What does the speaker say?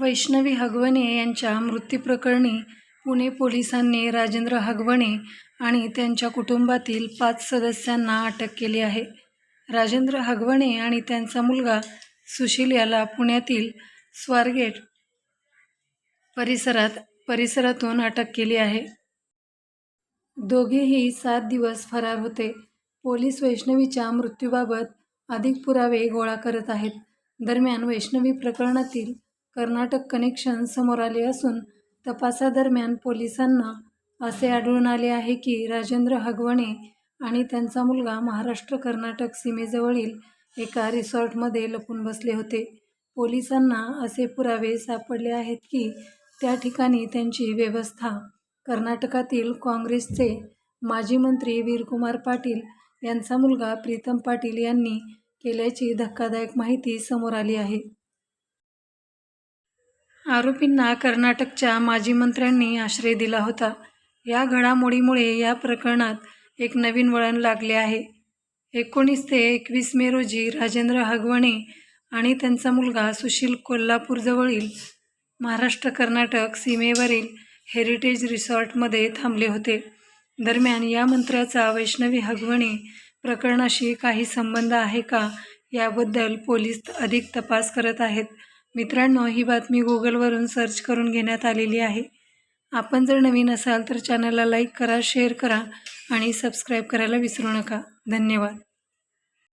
वैष्णवी हगवणे यांच्या मृत्यूप्रकरणी पुणे पोलिसांनी राजेंद्र हगवणे आणि त्यांच्या कुटुंबातील पाच सदस्यांना अटक केली आहे. राजेंद्र हगवणे आणि त्यांचा मुलगा सुशील याला पुण्यातील स्वारगेट परिसरात परिसरातून अटक केली आहे. दोघेही सात दिवस फरार होते. पोलीस वैष्णवीच्या मृत्यूबाबत अधिक पुरावे गोळा करत आहेत. दरम्यान वैष्णवी प्रकरणातील कर्नाटक कनेक्शन समोर आले असून तपासादरम्यान पोलिसांना असे आढळून आले आहे की राजेंद्र हगवणे आणि त्यांचा मुलगा महाराष्ट्र कर्नाटक सीमेजवळील एका रिसॉर्टमध्ये लपून बसले होते. पोलिसांना असे पुरावे सापडले आहेत की त्या ठिकाणी त्यांची व्यवस्था कर्नाटकातील काँग्रेसचे माजी मंत्री वीरकुमार पाटील यांचा मुलगा प्रीतम पाटील यांनी केल्याची धक्कादायक माहिती समोर आली आहे. आरोपींना कर्नाटकच्या माजी मंत्र्यांनी आश्रय दिला होता. या घडामोडीमुळे या प्रकरणात एक नवीन वळण लागले आहे. एकोणीस ते एकवीस मे रोजी राजेंद्र हगवणे आणि त्यांचा मुलगा सुशील कोल्हापूरजवळील महाराष्ट्र कर्नाटक सीमेवरील हेरिटेज रिसॉर्टमध्ये थांबले होते. दरम्यान या मंत्र्याचा वैष्णवी हगवणे प्रकरणाशी काही संबंध आहे का याबद्दल पोलीस अधिक तपास करत आहेत. मित्रांनो ही बातमी गुगलवरून सर्च करून घेण्यात आलेली आहे. आपण जर नवीन असाल तर चॅनलला लाईक करा शेअर करा आणि सबस्क्राईब करायला विसरू नका. धन्यवाद.